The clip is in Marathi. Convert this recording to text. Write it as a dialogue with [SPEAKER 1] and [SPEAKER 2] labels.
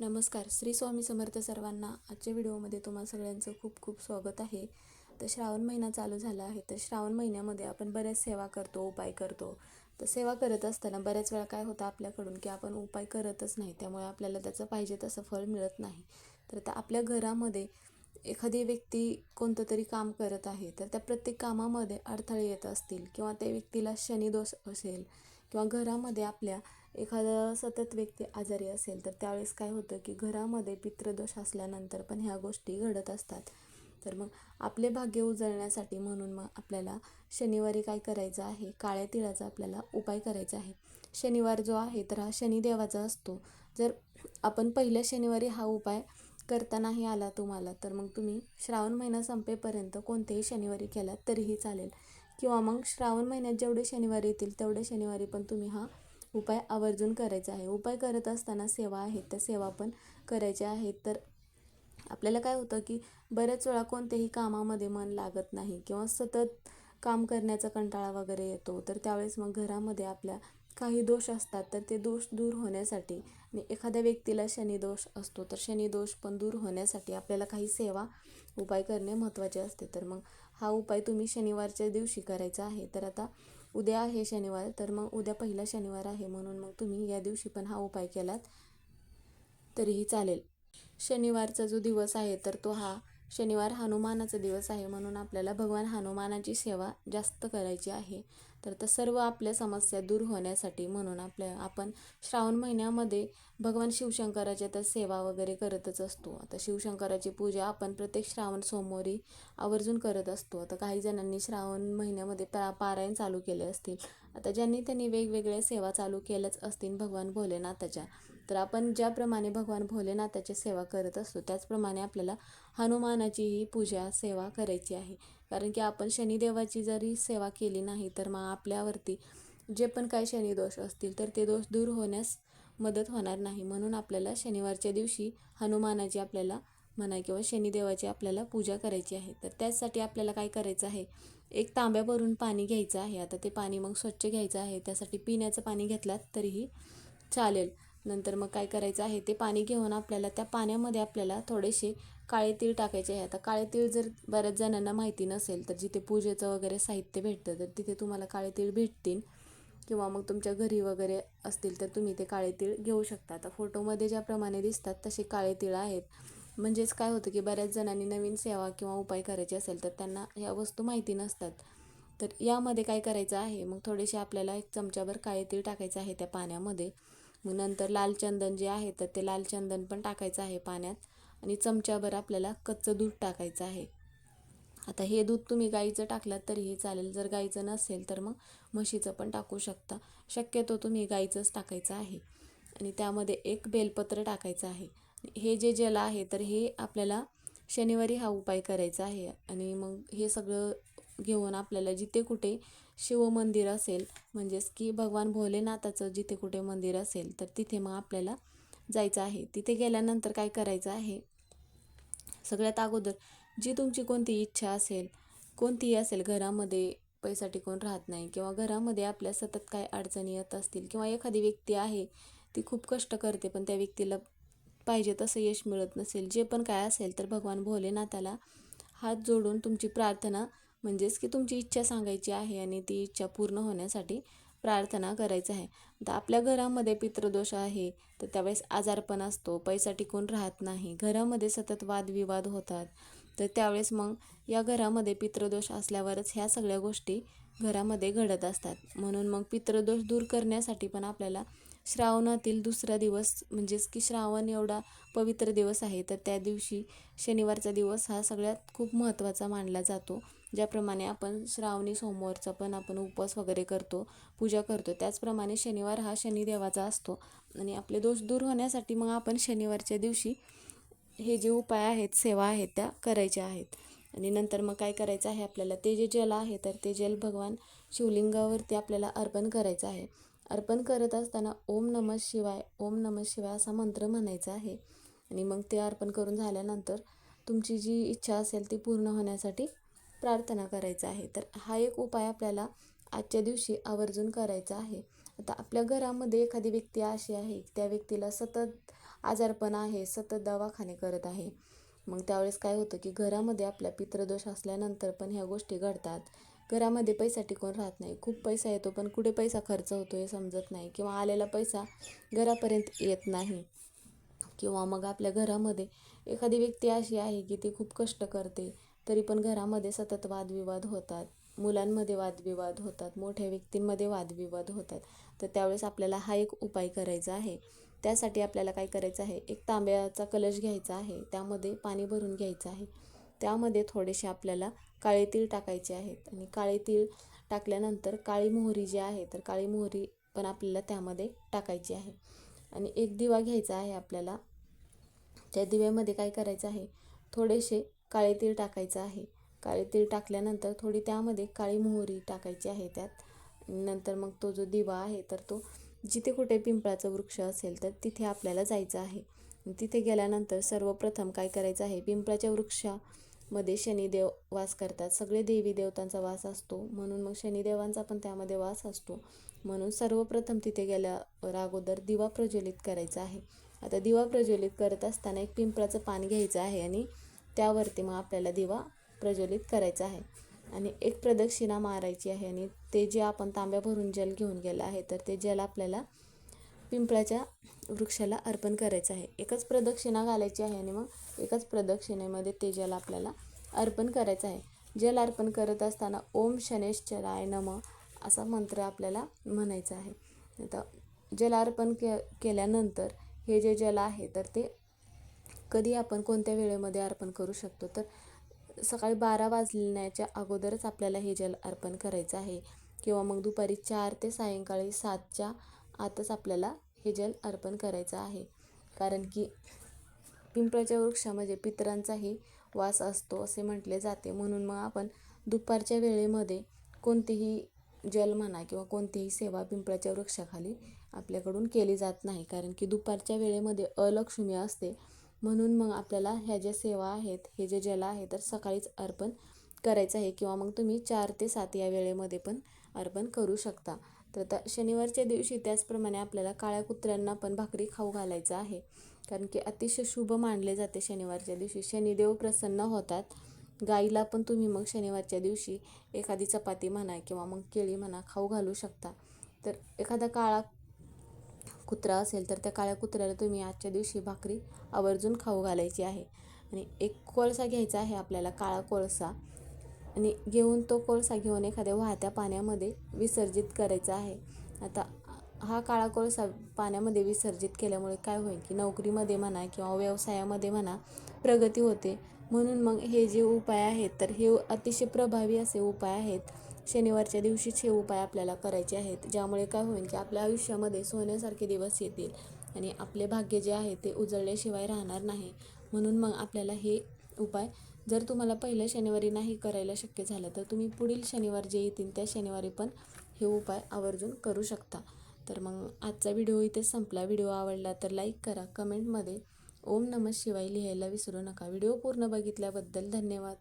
[SPEAKER 1] नमस्कार. श्री स्वामी समर्थ सर्वांना आजच्या व्हिडिओमध्ये तुम्हा सगळ्यांचं खूप खूप स्वागत आहे. तर श्रावण महिना चालू झाला आहे. तर श्रावण महिन्यामध्ये आपण बऱ्याच सेवा करतो उपाय करतो. तर सेवा करत असताना बऱ्याच वेळा काय होतं आपल्याकडून की आपण उपाय करतच नाही. त्यामुळे आपल्याला त्याचं पाहिजे तसं फळ मिळत नाही. तर त्या आपल्या घरामध्ये एखादी व्यक्ती कोणतं तरी काम करत आहे तर त्या प्रत्येक कामामध्ये अडथळे येत असतील किंवा त्या व्यक्तीला शनिदोष असेल किंवा घरामध्ये आपल्या एखादा सतत व्यक्ती आजारी असेल तर त्यावेळेस काय होतं की घरामध्ये पितृदोष असल्यानंतर पण ह्या गोष्टी घडत असतात. तर मग आपले भाग्य उजळण्यासाठी म्हणून मग आपल्याला शनिवारी काय करायचं आहे? काळ्या तिळाचा आपल्याला उपाय करायचा आहे. शनिवार जो आहे तर हा शनिदेवाचा असतो. जर आपण पहिल्या शनिवारी हा उपाय करता नाही आला तुम्हाला तर मग तुम्ही श्रावण महिना संपेपर्यंत कोणत्याही शनिवारी केला तरीही चालेल. किंवा मग श्रावण महिन्यात जेवढे शनिवार येतील तेवढे शनिवारी पण तुम्ही हा उपाय आवर्जून करायचा आहे. उपाय करत असताना सेवा आहेत. त्या सेवा पण करायच्या आहेत. तर आपल्याला काय होतं की बऱ्याच वेळा कोणत्याही कामामध्ये मन लागत नाही किंवा सतत काम करण्याचा कंटाळा वगैरे येतो. तर त्यावेळेस मग घरामध्ये आपल्या काही दोष असतात. तर ते दोष दूर होण्यासाठी आणि एखाद्या व्यक्तीला शनिदोष असतो. तर शनिदोष पण दूर होण्यासाठी आपल्याला काही सेवा उपाय करणे महत्त्वाचे असते. तर मग हा उपाय तुम्ही शनिवारच्या दिवशी करायचा आहे. तर आता उद्या आहे शनिवार तर मग उद्या पहिला शनिवार आहे म्हणून मग तुम्ही या दिवशी पण हा उपाय केलात तरीही चालेल. शनिवारचा जो दिवस आहे तर तो हा शनिवार हनुमानाचा दिवस आहे म्हणून आपल्याला भगवान हनुमानाची सेवा जास्त करायची आहे. तर तर सर्व आपल्या समस्या दूर होण्यासाठी म्हणून आपल्या आपण श्रावण महिन्यामध्ये भगवान शिवशंकराच्या तर सेवा वगैरे करतच असतो. आता शिवशंकराची पूजा आपण प्रत्येक श्रावण सोमवारी आवर्जून करत असतो. आता काही जणांनी श्रावण महिन्यामध्ये पा पारायण चालू केले असतील. आता ज्यांनी त्यांनी वेगवेगळ्या सेवा चालू केल्याच असतील भगवान भोलेनाथाच्या. तर आपण ज्याप्रमाणे भगवान भोलेनाथाची सेवा करत असतो त्याचप्रमाणे आपल्याला हनुमानाचीही पूजा सेवा करायची आहे. कारण की आपण शनिदेवाची जरी सेवा केली नाही तर मग आपल्यावरती जे पण काही शनिदोष असतील तर ते दोष दूर होण्यास मदत होणार नाही. म्हणून आपल्याला शनिवारच्या दिवशी हनुमानाची आपल्याला म्हणा किंवा शनिदेवाची आपल्याला पूजा करायची आहे. तर त्यासाठी आपल्याला काय करायचं आहे? एक तांब्या भरून पाणी घ्यायचं आहे. आता ते पाणी मग स्वच्छ घ्यायचं आहे. त्यासाठी पिण्याचं पाणी घेतलात तरीही चालेल. नंतर मग काय करायचं आहे ते पाणी घेऊन आपल्याला त्या पाण्यामध्ये आपल्याला थोडेसे काळे तीळ टाकायचे आहे. आता काळे तीळ जर बऱ्याच जणांना माहिती नसेल तर जिथे पूजेचं वगैरे साहित्य भेटतं तर तिथे तुम्हाला काळे तीळ भेटतील. किंवा मग तुमच्या घरी वगैरे असतील तर तुम्ही ते काळे तीळ घेऊ शकता. आता फोटोमध्ये ज्याप्रमाणे दिसतात तसे काळे तीळ आहेत. म्हणजेच काय होतं की बऱ्याच जणांनी नवीन सेवा किंवा उपाय करायचे असेल तर त्यांना ह्या वस्तू माहिती नसतात. तर यामध्ये काय करायचं आहे मग थोडेसे आपल्याला एक चमच्याभर काळे तीळ टाकायचं आहे त्या पाण्यामध्ये. मग नंतर लाल चंदन जे आहे तर ते लाल चंदन पण टाकायचं आहे पाण्यात. आणि चमच्याभर आपल्याला कच्चं दूध टाकायचं आहे. आता हे दूध तुम्ही गाईचं टाकलात तरीही चालेल. जर गाईचं नसेल तर मग म्हशीचं पण टाकू शकता. शक्यतो तुम्ही गाईचंच टाकायचं आहे. आणि त्यामध्ये एक बेलपत्र टाकायचं आहे. हे जे जल आहे तर हे आपल्याला शनिवारी हा उपाय करायचा आहे. आणि मग हे सगळं घेऊन आपल्याला जिथे कुठे शिवमंदिर असेल म्हणजेच की भगवान भोलेनाथाचं जिथे कुठे मंदिर असेल तर तिथे मग आपल्याला जायचं आहे. तिथे गेल्यानंतर काय करायचं आहे? सगळ्यात अगोदर जी तुमची कोणती इच्छा असेल कोणतीही असेल घरामध्ये पैसा टिकून राहत नाही किंवा घरामध्ये आपल्या सतत काय अडचणी येत असतील किंवा एखादी व्यक्ती आहे ती खूप कष्ट करते पण त्या व्यक्तीला पाहिजे तसं यश मिळत नसेल जे पण काय असेल तर भगवान भोलेनाथाला हात जोडून तुमची प्रार्थना म्हणजेच की तुमची इच्छा सांगायची आहे आणि ती इच्छा पूर्ण होण्यासाठी प्रार्थना करायचं आहे. तर आपल्या घरामध्ये पितृदोष आहे तर त्यावेळेस आजारपण असतो पैसा टिकून राहत नाही घरामध्ये सतत वादविवाद होतात तर त्यावेळेस मग या घरामध्ये पितृदोष असल्यावरच ह्या सगळ्या गोष्टी घरामध्ये घडत असतात. म्हणून मग पितृदोष दूर करण्यासाठी पण आपल्याला श्रावणातील दुसरा दिवस म्हणजेच की श्रावण एवढा पवित्र दिवस आहे तर त्या दिवशी शनिवारचा दिवस हा सगळ्यात खूप महत्त्वाचा मानला जातो. ज्याप्रमाणे आपण श्रावणी सोमवारचा पण आपण उपवास वगैरे करतो पूजा करतो. त्याचप्रमाणे शनिवार हा शनिदेवाचा असतो. आणि आपले दोष दूर होण्यासाठी मग आपण शनिवारच्या दिवशी हे जे उपाय आहेत सेवा आहेत त्या करायच्या आहेत. आणि नंतर मग काय करायचं आहे आपल्याला? ते जे जल आहे तर ते जल भगवान शिवलिंगावरती आपल्याला अर्पण करायचं आहे. अर्पण करत असताना ओम नमः शिवाय ओम नमः शिवाय असा मंत्र म्हणायचा आहे. आणि मग ते अर्पण करून झाल्यानंतर तुमची जी इच्छा असेल ती पूर्ण होण्यासाठी प्रार्थना करायचा आहे. तर हा एक उपाय आपल्याला आजच्या दिवशी आवर्जून करायचा आहे. आता आपल्या घरामध्ये एखादी व्यक्ती अशी आहे त्या व्यक्तीला सतत आजारपण आहे सतत दवाखाने करत आहे. मग त्यावेळेस काय होतं की घरामध्ये आपल्या पितृदोष असल्यानंतर पण ह्या गोष्टी घडतात. घरामध्ये पैसा टिकून राहत नाही. खूप पैसा येतो पण कुठे पैसा खर्च होतो हे समजत नाही किंवा आलेला पैसा घरापर्यंत येत नाही. किंवा मग आपल्या घरामध्ये एखादी व्यक्ती अशी आहे की ती खूप कष्ट करते तरी पण घरामध्ये सतत वादविवाद होतात. मुलांमध्ये वादविवाद होतात. मोठ्या व्यक्तींमध्ये वादविवाद होतात. तर त्यावेळेस आपल्याला हा एक उपाय करायचा आहे. त्यासाठी आपल्याला काय करायचं आहे? एक तांब्याचा कलश घ्यायचा आहे. त्यामध्ये पाणी भरून घ्यायचं आहे. त्यामध्ये थोडेसे आपल्याला काळे तीळ टाकायचे आहेत. आणि काळे तीळ टाकल्यानंतर काळी मोहरी जी आहे तर काळी मोहरी पण आपल्याला त्यामध्ये टाकायची आहे. आणि एक दिवा घ्यायचा आहे आपल्याला. त्या दिव्यामध्ये काय करायचं आहे? थोडेसे काळे तीळ टाकायचं आहे. काळे तीळ टाकल्यानंतर थोडी त्यामध्ये काळी मोहरी टाकायची आहे त्यात. नंतर मग तो जो दिवा आहे तर तो जिथे कुठे पिंपळाचा वृक्ष असेल तर तिथे आपल्याला जायचं आहे. तिथे गेल्यानंतर सर्वप्रथम काय करायचं आहे? पिंपळाच्या वृक्षामध्ये शनिदेव वास करतात. सगळे देवी देवतांचा वास असतो. म्हणून मग शनिदेवांचा पण त्यामध्ये वास असतो. म्हणून सर्वप्रथम तिथे गेल्यावर अगोदर दिवा प्रज्वलित करायचा आहे. आता दिवा प्रज्वलित करत असताना एक पिंपळाचं पान घ्यायचं आहे आणि त्यावरती मग आपल्याला दिवा प्रज्वलित करायचा आहे. आणि एक प्रदक्षिणा मारायची आहे आणि ते जे आपण तांब्या भरून जल घेऊन गेलं आहे तर ते जल आपल्याला पिंपळाच्या वृक्षाला अर्पण करायचं आहे. एकच प्रदक्षिणा घालायची आहे आणि मग एकाच प्रदक्षिणेमध्ये ते जल आपल्याला अर्पण करायचं आहे. जल अर्पण करत असताना ओम शनेश्चराय नम असा मंत्र आपल्याला म्हणायचा आहे. तर जल अर्पण के केल्यानंतर हे जे जल आहे तर ते कधी आपण कोणत्या वेळेमध्ये अर्पण करू शकतो? तर सकाळी बारा वाजण्याच्या अगोदरच आपल्याला हे जल अर्पण करायचं आहे. किंवा मग दुपारी चार ते सायंकाळी सातच्या आतच आपल्याला हे जल अर्पण करायचं आहे. कारण की पिंपळाच्या वृक्षामध्ये पितरांचाही वास असतो असे म्हटले जाते. म्हणून मग आपण दुपारच्या वेळेमध्ये कोणतीही जल म्हणा किंवा कोणतीही सेवा पिंपळाच्या वृक्षाखाली आपल्याकडून केली जात नाही. कारण की दुपारच्या वेळेमध्ये अलक्ष्मी असते. म्हणून मग आपल्याला ह्या ज्या सेवा आहेत हे जे जल आहे तर सकाळीच अर्पण करायचं आहे किंवा मग तुम्ही चार ते सात या वेळेमध्ये पण अर्पण करू शकता. तर आता शनिवारच्या दिवशी त्याचप्रमाणे आपल्याला काळ्या कुत्र्यांना पण भाकरी खाऊ घालायचं आहे. कारण की अतिशय शुभ मानले जाते शनिवारच्या दिवशी. शनिदेव प्रसन्न होतात. गाईला पण तुम्ही मग शनिवारच्या दिवशी एखादी चपाती म्हणा किंवा मग केळी म्हणा खाऊ घालू शकता. तर एखादा काळा कुत्रा असेल तर त्या काळ्या कुत्र्याला तुम्ही आजच्या दिवशी भाकरी आवर्जून खाऊ घालायची आहे. आणि एक कोळसा घ्यायचा आहे आपल्याला काळा कोळसा. आणि घेऊन तो कोळसा घेऊन एखाद्या वाहत्या पाण्यामध्ये विसर्जित करायचा आहे. आता हा काळा कोळसा पाण्यामध्ये विसर्जित केल्यामुळे काय होईल की नोकरीमध्ये म्हणा किंवा व्यवसायामध्ये म्हणा प्रगती होते. म्हणून मग हे जे उपाय आहेत तर हे अतिशय प्रभावी असे उपाय आहेत. शनिवारच्या दिवशीच हे उपाय आपल्याला करायचे आहेत ज्यामुळे काय होईल की आपल्या आयुष्यामध्ये सोन्यासारखे दिवस येतील आणि आपले भाग्य जे आहे ते उजळल्याशिवाय राहणार नाही. म्हणून मग आपल्याला हे उपाय जर तुम्हाला पहिल्या शनिवारी नाही करायला शक्य झालं तर तुम्ही पुढील शनिवार जे येतील त्या शनिवारी पण हे उपाय आवर्जून करू शकता. तर मग आजचा व्हिडिओ इथे संपला. व्हिडिओ आवडला तर लाईक करा कमेंटमध्ये ओम नमः शिवाय लिहायला विसरू नका. व्हिडिओ पूर्ण बघितल्याबद्दल धन्यवाद.